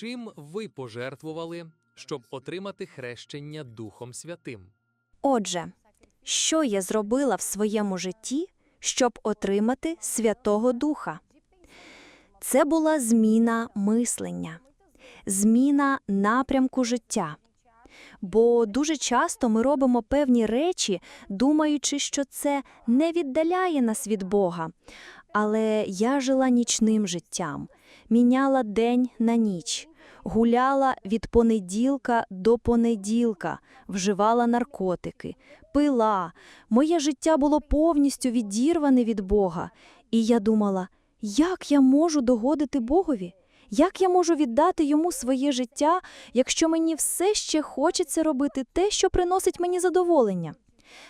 Чим ви пожертвували, щоб отримати хрещення Духом Святим? Отже, що я зробила в своєму житті, щоб отримати Святого Духа? Це була зміна мислення, зміна напрямку життя. Бо дуже часто ми робимо певні речі, думаючи, що це не віддаляє нас від Бога. Але я жила нічним життям, міняла день на ніч, гуляла від понеділка до понеділка, вживала наркотики, пила. Моє життя було повністю відірване від Бога. І я думала, як я можу догодити Богові? Як я можу віддати йому своє життя, якщо мені все ще хочеться робити те, що приносить мені задоволення?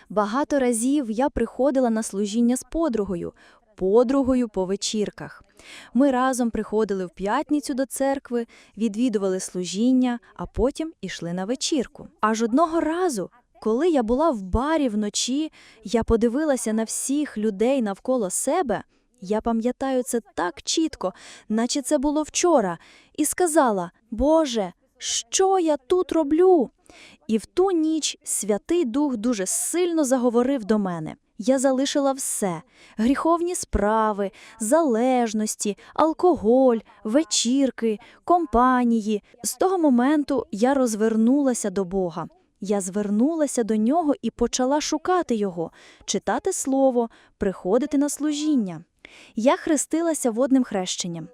Багато разів я приходила на служіння з подругою, подругою по вечірках. Ми разом приходили в п'ятницю до церкви, відвідували служіння, а потім ішли на вечірку. Аж одного разу, коли я була в барі вночі, я подивилася на всіх людей навколо себе. Я пам'ятаю це так чітко, наче це було вчора, і сказала: Боже, що я тут роблю? І в ту ніч Святий Дух дуже сильно заговорив до мене. Я залишила все: гріховні справи, залежності, алкоголь, вечірки, компанії. З того моменту я розвернулася до Бога. Я звернулася до нього і почала шукати його, читати слово, приходити на служіння. Я хрестилася водним хрещенням.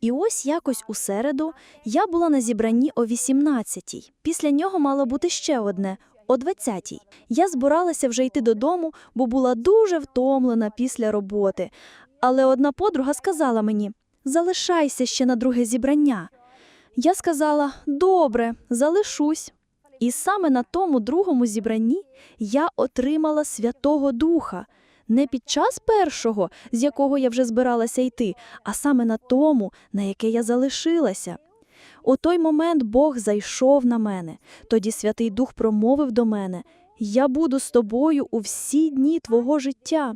І ось якось у середу я була на зібранні о 18-й. Після нього мало бути ще одне о 20-й. Я збиралася вже йти додому, бо була дуже втомлена після роботи. Але одна подруга сказала мені: залишайся ще на друге зібрання. Я сказала: добре, залишусь. І саме на тому другому зібранні я отримала Святого Духа. Не під час першого, з якого я вже збиралася йти, а саме на тому, на яке я залишилася. У той момент Бог зайшов на мене. Тоді Святий Дух промовив до мене: Я буду з тобою у всі дні твого життя.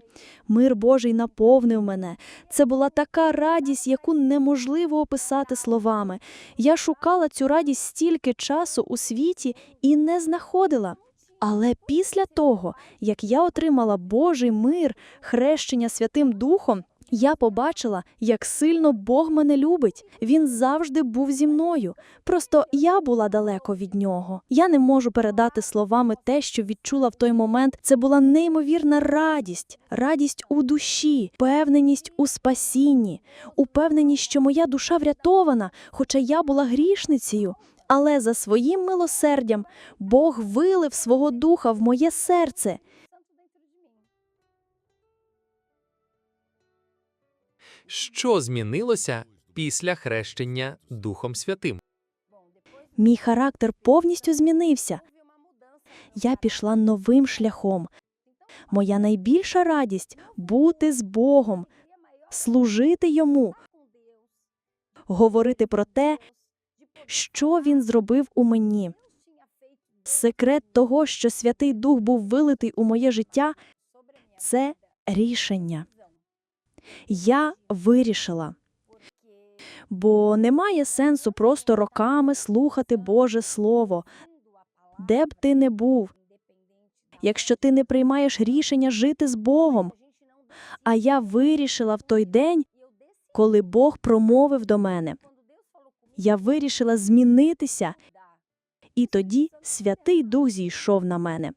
Мир Божий наповнив мене. Це була така радість, яку неможливо описати словами. Я шукала цю радість стільки часу у світі і не знаходила. Але після того, як я отримала Божий мир, хрещення Святим Духом, я побачила, як сильно Бог мене любить. Він завжди був зі мною. Просто я була далеко від нього. Я не можу передати словами те, що відчула в той момент. Це була неймовірна радість, радість у душі, впевненість у спасінні, упевненість, що моя душа врятована, хоча я була грішницею. Але за своїм милосердям Бог вилив свого духа в моє серце. Що змінилося після хрещення Духом Святим? Мій характер повністю змінився. Я пішла новим шляхом. Моя найбільша радість бути з Богом, служити йому, говорити про те, що він зробив у мені. Секрет того, що Святий Дух був вилитий у моє життя, це рішення. Я вирішила. Бо немає сенсу просто роками слухати Боже Слово, де б ти не був, якщо ти не приймаєш рішення жити з Богом. А я вирішила в той день, коли Бог промовив до мене. Я вирішила змінитися, і тоді Святий Дух зійшов на мене.